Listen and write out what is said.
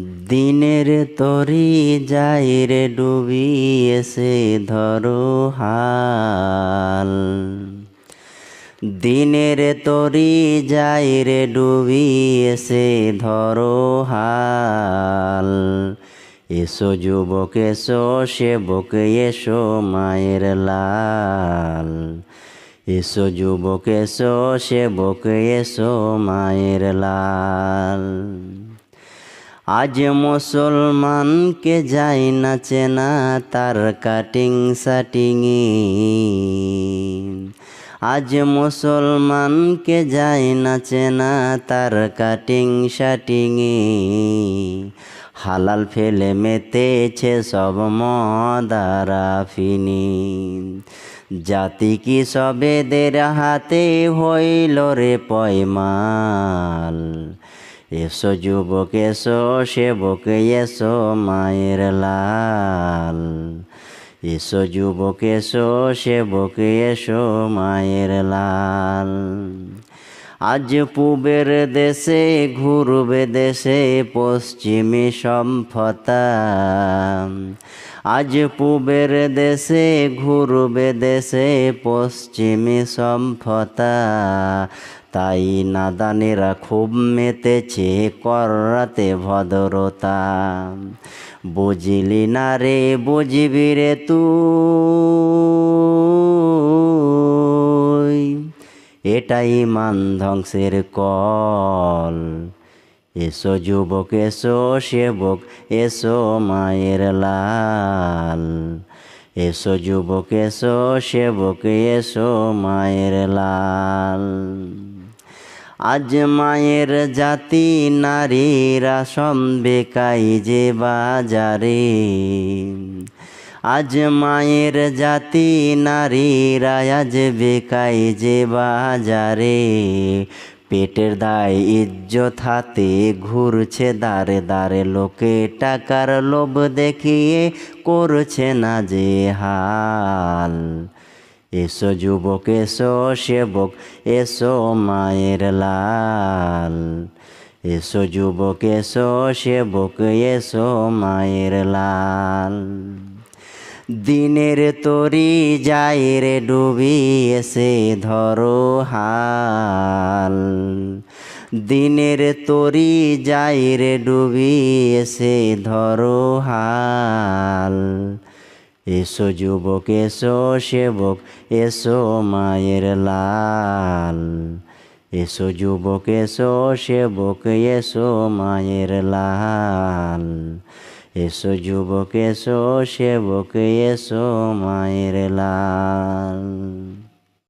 দিনের তরি যাই রে ডুবি এসে ধরো হাল। দিনের তরি যাই রে ডুবি এসে ধরো হাল। এসো যুবক, এসো সেবক, এসো মায়ের লাল। এসো যুবক, এসো সেবক, এসো মায়ের লাল। আজ মুসলমানকে যাই না চেনা তার কাটিং সাটিংয়ে আজ মুসলমানকে যাই না চেনা তার কাটিং শাটিংয়ে হালাল ফেলে মেতেছে সব মদারা ফিনি জাতি কি সবেদের হাতে হইল রে পয়মাল? এসো যুবক, এসো সেবক, এসো মায়ের লাল। এসো যুবক, এসো সেবক, এসো মায়ের লাল। আজ পূবের দেশে, ঘুরবে দেশে পশ্চিমে সম্পতা আজ পূবের দেশে, ঘুরবে দেশে পশ্চিমে সম্পতা তাই নাদানেরা খুব মেতেছে কররাতে ভদ্রতা। বুঝলি না রে, বুঝবি রে তুই? এটাই মান ধ্বংসের কল। এসো যুবক, এসো সেবক, এসো মায়ের লাল। এসো যুবক, এসো সেবক, এসো মায়ের লাল। আজ মায়ের জাতি নারীরা সম্বেকাই যে বাজারে। আজ মায়ের জাতি নারীরা আজ বেকাই যে বাজারে। পেটের দায় ইজ্জত হাতে ঘুরছে দাঁড়ে দাঁড়ে লোকে টাকার লোভ দেখিয়ে করছে না যে হাল। এসো যুবক, এসো সেবক, এসো মায়ের লাল। এসো যুবক, এসো সেবক, এসো মায়ের লাল। দিনের তরি যাই রে ডুবি এসে ধরো হাল। দিনের তরি যাই রে ডুবি এসে ধরো হাল। এসো যুবক, এসো সেবক, এসো মায়ের লাল। এসো যুবক, এসো সেবক, এসো মায়ের লাল। এসো যুবক, এসো সেবক, এসো মায়ের লাল।